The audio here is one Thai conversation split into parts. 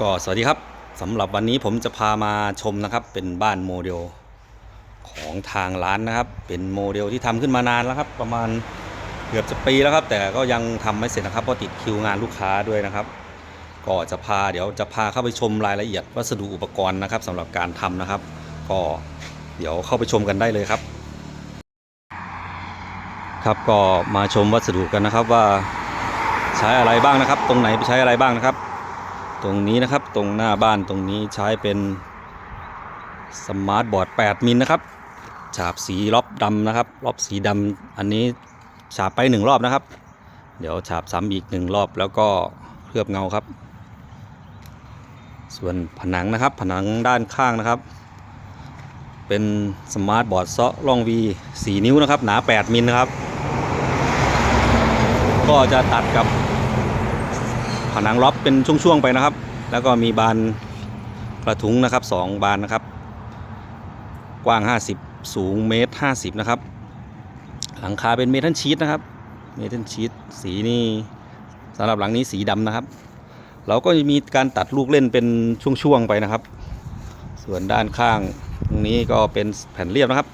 ก็สวัสดีครับสำหรับวันนี้ผมจะพามาชมนะครับ เป็นบ้านโมเดลของทางร้านนะครับ เป็นโมเดลที่ทำขึ้นมานานแล้วครับ ประมาณเกือบจะปีแล้วครับ แต่ก็ยังทำไม่เสร็จนะครับเพราะติดคิวงานลูกค้าด้วยนะครับ ก็จะพาเดี๋ยวจะพาเข้าไปชมรายละเอียดวัสดุอุปกรณ์นะครับสำหรับการทำนะครับ ก็เดี๋ยวเข้าไปชมกันได้เลยครับ ครับก็มาชมวัสดุกันนะครับว่าใช้อะไรบ้างนะครับ ตรงไหนใช้อะไรบ้างนะครับ ตรงนี้นะครับตรงหน้าบ้านตรงนี้ใช้เป็นสมาร์ทบอร์ด 8 มิลนะครับ ฉาบสีล็อบดำนะครับล็อบสีดำอันนี้ฉาบไปหนึ่งรอบนะครับ เดี๋ยวฉาบซ้ำอีกหนึ่งรอบแล้วก็เคลือบเงาครับ ส่วนผนังนะครับ ผนังด้านข้างนะครับ เป็นสมาร์ทบอร์ดเซาะร่องวี4นิ้วนะครับ หนา 8 มิลนะครับ ก็จะตัดกับ ผนังล็อบเป็นช่วงๆไปนะครับ แล้วก็มีบานกระทุ้งนะครับสองบานนะครับ กว้าง 50 สูงเมตร50 นะครับ หลังคาเป็นเมทัลชีตนะครับ เมทัลชีตสีนี่สำหรับหลังนี้สีดำนะครับ เราก็จะมีการตัดลูกเล่นเป็นช่วงๆไปนะครับ ส่วนด้านข้างตรงนี้ก็เป็นแผ่นเรียบนะครับ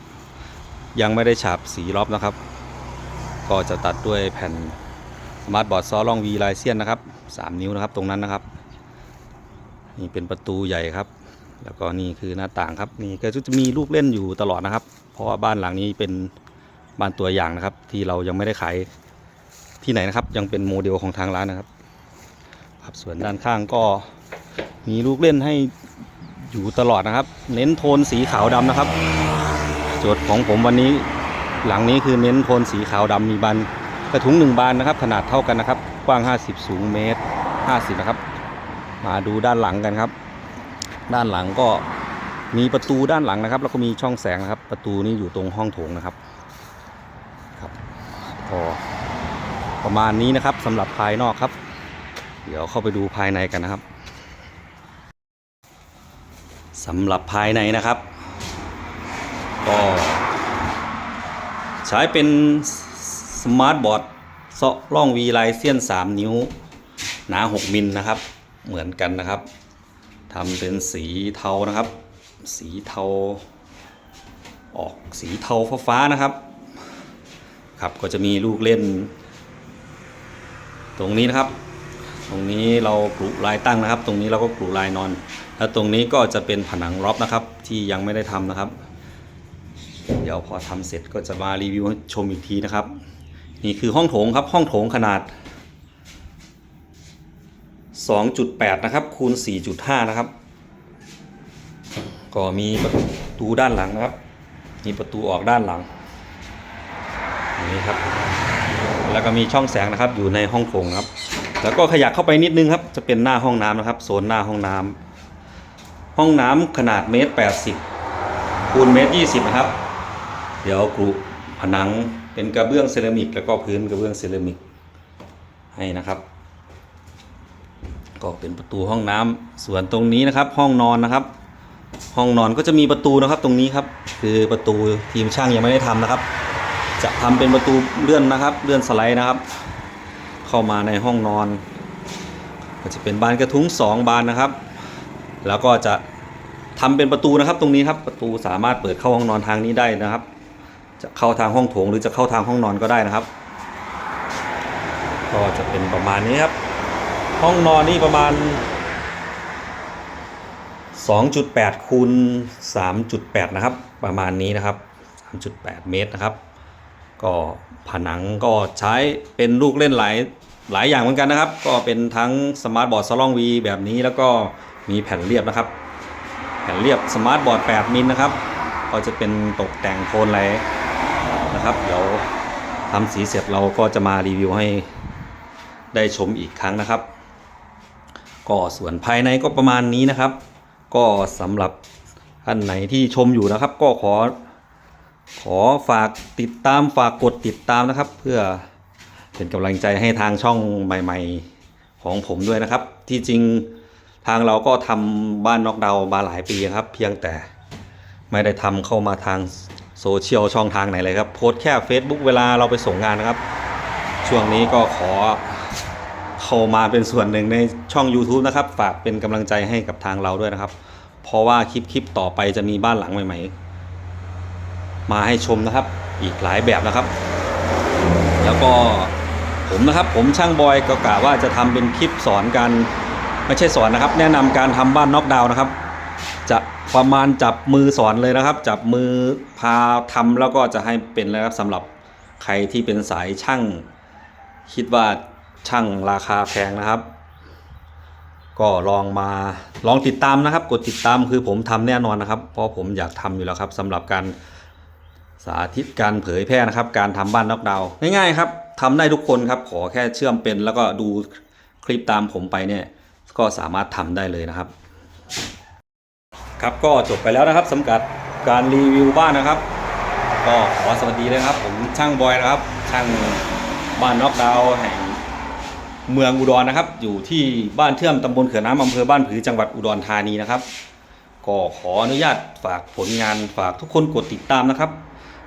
ยังไม่ได้ฉาบสีล็อบนะครับ ก็จะตัดด้วยแผ่น สมาร์ทบอร์ดซอล่องวีไลเซียนนะครับ 3 นิ้วนะครับตรงนั้นนะครับ นี่เป็นประตูใหญ่ครับ แล้วก็นี่คือหน้าต่างครับ นี่ก็จะมีลูกเล่นอยู่ตลอดนะครับ เพราะว่าบ้านหลังนี้เป็นบ้านตัวอย่างนะครับ ที่เรายังไม่ได้ขายที่ไหนนะครับ ยังเป็นโมเดลของทางร้านนะครับ ครับส่วนด้านข้างก็มีลูกเล่นให้อยู่ตลอดนะครับ เน้นโทนสีขาวดำนะครับโจทย์ของผมวันนี้หลังนี้คือเน้นโทนสีขาวดำมีบาน กระทุ้งหนึ่งบานนะครับ ขนาดเท่ากันนะครับ กว้าง 50 สูงเมตร 50 นะครับ มาดูด้านหลังกันครับ ด้านหลังก็มีประตูด้านหลังนะครับ แล้วก็มีช่องแสงนะครับ ประตูนี้อยู่ตรงห้องโถงนะครับครับก็ประมาณนี้นะครับสำหรับภายนอกครับ เดี๋ยวเข้าไปดูภายในกันนะครับสำหรับภายในนะครับก็ใช้เป็น สมาร์ทบอร์ดเซาะร่องวีไลเซียน 3 นิ้ว หนา 6 มิลนะครับ เหมือนกันนะครับทำเป็นสีเทานะครับ สีเทา ออกสีเทาฟ้าๆนะครับ ครับก็จะมีลูกเล่น ตรงนี้นะครับ ตรงนี้เรากลุลายตั้งนะครับ ตรงนี้เราก็กลุลายนอน แล้วตรงนี้ก็จะเป็นผนังรอบนะครับ ที่ยังไม่ได้ทำนะครับ เดี๋ยวพอทำเสร็จก็จะมารีวิวชมอีกทีนะครับ นี่คือห้องโถงครับห้องโถงขนาด 2.8 นะครับ คูณ 4.5 นะครับ ก็มีประตูด้านหลังนะครับ มีประตูออกด้านหลังนี้ครับ แล้วก็มีช่องแสงนะครับอยู่ในห้องโถงครับ แล้วก็ขยับเข้าไปนิดนึงครับ จะเป็นหน้าห้องน้ำนะครับโซนหน้าห้องน้ำห้องน้ำขนาดเมตร80คูณเมตร20นะครับ เดี๋ยวกรุผนัง เป็นกระเบื้องเซรามิกแล้วก็พื้นกระเบื้องเซรามิกให้นะครับ ก็เป็นประตูห้องน้ำส่วนตรงนี้นะครับ ห้องนอนนะครับ ห้องนอนก็จะมีประตูนะครับตรงนี้ครับ คือประตูทีมช่างยังไม่ได้ทำนะครับ จะทำเป็นประตูเลื่อนนะครับ เลื่อนสไลด์นะครับ เข้ามาในห้องนอน ก็จะเป็นบานกระทุ้งสองบานนะครับ แล้วก็จะทำเป็นประตูนะครับตรงนี้ครับประตูสามารถเปิดเข้าห้องนอนทางนี้ได้นะครับ จะเข้าทางห้องโถงหรือจะเข้าทางห้องนอนก็ได้นะครับ ก็จะเป็นประมาณนี้ครับ ห้องนอนนี่ประมาณ 2.8คูณ3.8 นะครับ ประมาณนี้นะครับ 3.8 เมตรนะครับ ก็ผนังก็ใช้เป็นลูกเล่นหลายหลายอย่างเหมือนกันนะครับ ก็เป็นทั้งสมาร์ทบอร์ดสลองวีแบบนี้แล้วก็มีแผ่นเรียบนะครับ แผ่นเรียบสมาร์ทบอร์ด 8 มิลนะครับ ก็จะเป็นตกแต่งโทนอะไร นะครับ เดี๋ยวทำสีเสร็จเราก็จะมารีวิวให้ได้ชมอีกครั้งนะครับ ก็ส่วนภายในก็ประมาณนี้นะครับ ก็สำหรับท่านไหนที่ชมอยู่นะครับ ก็ขอขอฝากติดตามฝากกดติดตามนะครับ เพื่อเป็นกำลังใจให้ทางช่องใหม่ ๆ ของผมด้วยนะครับ ที่จริงทางเราก็ทำบ้านนอกดาวมาหลายปีครับ เพียงแต่ไม่ได้ทำเข้ามาทาง โซเชียลช่องทางไหนเลยครับโพสแค่ Facebook เวลาเราไปส่งงานนะครับ ช่วงนี้ก็ขอเข้ามาเป็นส่วนหนึ่งในช่อง YouTube นะครับ ฝากเป็นกำลังใจให้กับทางเราด้วยนะครับ เพราะว่าคลิปคลิปต่อไปจะมีบ้านหลังใหม่ๆ มาให้ชมนะครับ อีกหลายแบบนะครับ แล้วก็ผมนะครับผมช่างบอยก็กะว่าจะทำเป็นคลิปสอนการไม่ใช่สอนนะครับ แนะนำการทำบ้านน็อกดาวน์นะครับ จะประมาณจับมือสอนเลยนะครับ จับมือพาทำแล้วก็จะให้เป็นแล้วครับสำหรับใครที่เป็นสายช่าง คิดว่าช่างราคาแพงนะครับ ก็ลองมาลองติดตามนะครับ กดติดตามคือผมทำแน่นอนนะครับ เพราะผมอยากทำอยู่แล้วครับสำหรับการสาธิตการเผยแพร่นะครับ การทำบ้านน็อกดาวน์ง่ายๆครับทำได้ทุกคนครับ ขอแค่เชื่อมเป็นแล้วก็ดูคลิปตามผมไปเนี่ย ก็สามารถทำได้เลยนะครับ ครับก็จบไปแล้วนะครับสำหรับการรีวิวบ้านนะครับ ก็ขอสวัสดีนะครับ ผมช่างบอยนะครับ ช่างบ้านน็อกดาวแห่งเมืองอุดรนะครับ อยู่ที่บ้านเทื่อมตำบลเขือน้ำอำเภอบ้านผือจังหวัดอุดรธานีนะครับ ก็ขออนุญาตฝากผลงานฝากทุกคนกดติดตามนะครับ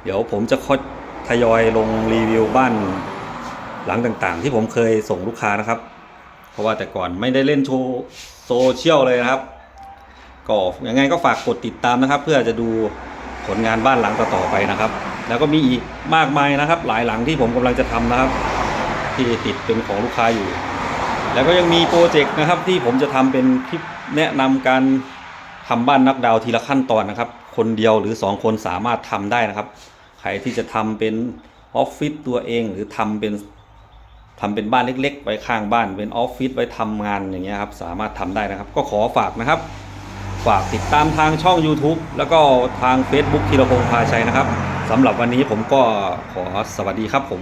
เดี๋ยวผมจะคอยทยอยลงรีวิวบ้านหลังต่างๆ ที่ผมเคยส่งลูกค้านะครับ เพราะว่าแต่ก่อนไม่ได้เล่นโชว์โซเชียลเลยนะครับ ก็ยังไงก็ฝากกดติดตามนะครับ เพื่อจะดูผลงานบ้านหลังต่อๆไปนะครับ แล้วก็มีอีกมากมายนะครับ หลายหลังที่ผมกำลังจะทำนะครับ ที่ติดเป็นของลูกค้าอยู่ แล้วก็ยังมีโปรเจกต์นะครับที่ผมจะทำเป็นคลิปแนะนำการทำบ้านนักดาวทีละขั้นตอนนะครับ คนเดียวหรือ 2 คนสามารถทำได้นะครับใครที่จะทำเป็นออฟฟิศตัวเองหรือทำเป็นทำเป็นบ้านเล็ก ๆ ไว้ข้างบ้านเป็นออฟฟิศไว้ทำงานอย่างเงี้ยครับสามารถทำได้นะครับ ก็ขอฝากนะครับ ฝากติดตามทางช่อง YouTube แล้วก็ทาง Facebook ธีรพงษ์พาชัยนะครับสำหรับวันนี้ผมก็ขอสวัสดีครับผม